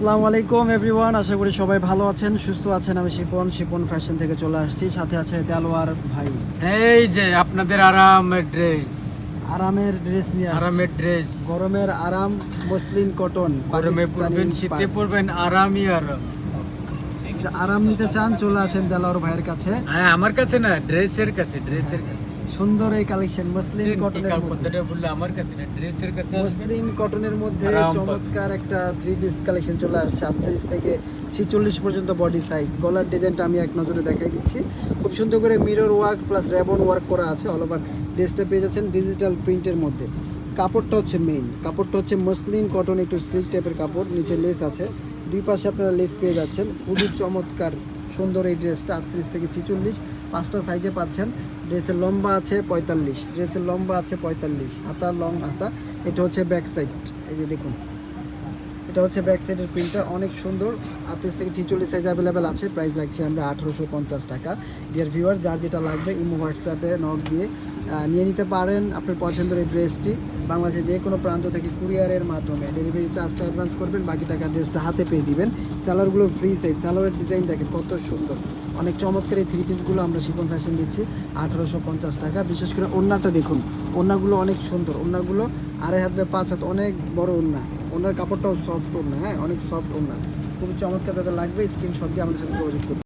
আসসালামু আলাইকুম এভরিওয়ান আশা করি সবাই ভালো আছেন সুস্থ আছেন। আমি শিপন শিপন ফ্যাশন থেকে চলে আসছি। সাথে আছে দেলোয়ার ভাই। এই যে আপনাদের আরামের ড্রেস আরামের ড্রেস নিয়ে আরামের ড্রেস গরমের আরাম মসলিন কটন গরমে পড়বেন শীতে পড়বেন আরামই আরাম আরাম নিতে চান চলে আসেন দেলোয়ার ভাইয়ের কাছে। হ্যাঁ আমার কাছে না ড্রেসের কাছে ড্রেসের কাছে। সুন্দর এই কালেকশন মসলিন কটনের মধ্যে। বললে আমার কাছে না ড্রেসের কাছে মসলিন কটনের মধ্যে চমৎকার একটা থ্রি পিস কালেকশন চলে আসছে আটত্রিশ থেকে ছিচল্লিশ পর্যন্ত বডি সাইজ গলার ডিজাইনটা আমি এক নজরে দেখাই দিচ্ছি। খুব সুন্দর করে mirror work plus ribbon work করা আছে অল ওভার ড্রেসটা পেয়ে যাচ্ছেন ডিজিটাল প্রিন্টের মধ্যে। কাপড়টা হচ্ছে মেইন কাপড়টা হচ্ছে মসলিন কটন একটু সিল্ক টাইপের কাপড় নিচে লেস আছে। দুই পাশে আপনারা লেস পেয়ে যাচ্ছেন। খুবই চমৎকার সুন্দর এই ড্রেসটা আটত্রিশ থেকে ছিচল্লিশ। পাঁচটা সাইজে পাচ্ছেন। ড্রেসের লম্বা আছে পঁয়তাল্লিশ। ড্রেসের লম্বা আছে পঁয়তাল্লিশ। হাতা লং হাতা। এটা হচ্ছে ব্যাক সাইড এই যে দেখুন। এটা হচ্ছে ব্যাক সাইডের প্রিন্টটা অনেক সুন্দর। আটত্রিশ থেকে ছিচল্লিশ সাইজ অ্যাভেলেবেল আছে। প্রাইস রাখছি আমরা আঠারোশো পঞ্চাশ টাকা। ডিয়ার ভিউয়ার যার যেটা লাগবে, ইমো হোয়াটসঅ্যাপে নক দিয়ে নিয়ে নিতে পারেন আপনার পছন্দের এই ড্রেসটি। বাংলাদেশে যে কোনো প্রান্ত থেকে কুরিয়ারের মাধ্যমে ডেলিভারি চার্জটা অ্যাডভান্স করবেন, বাকি টাকা ড্রেসটা হাতে পেয়ে দিবেন। স্যালারগুলো ফ্রি সাইজ স্যালারের ডিজাইন দেখেন কত সুন্দর। অনেক চমৎকার এই থ্রি পিসগুলো আমরা শিপন ফ্যাশন দিচ্ছি, আঠারোশো পঞ্চাশ টাকা। বিশেষ করে ওড়নাটা দেখুন, ওড়নাগুলো অনেক সুন্দর। ওড়নাগুলো আড়াই হাত বা পাঁচ হাত অনেক বড় ওড়না। ওনার কাপড়টাও সফট ওড়না হ্যাঁ অনেক সফট ওড়না। খুবই চমৎকার যাদের লাগবে স্ক্রিনশট দিয়ে আমাদের সাথে যোগাযোগ করুন।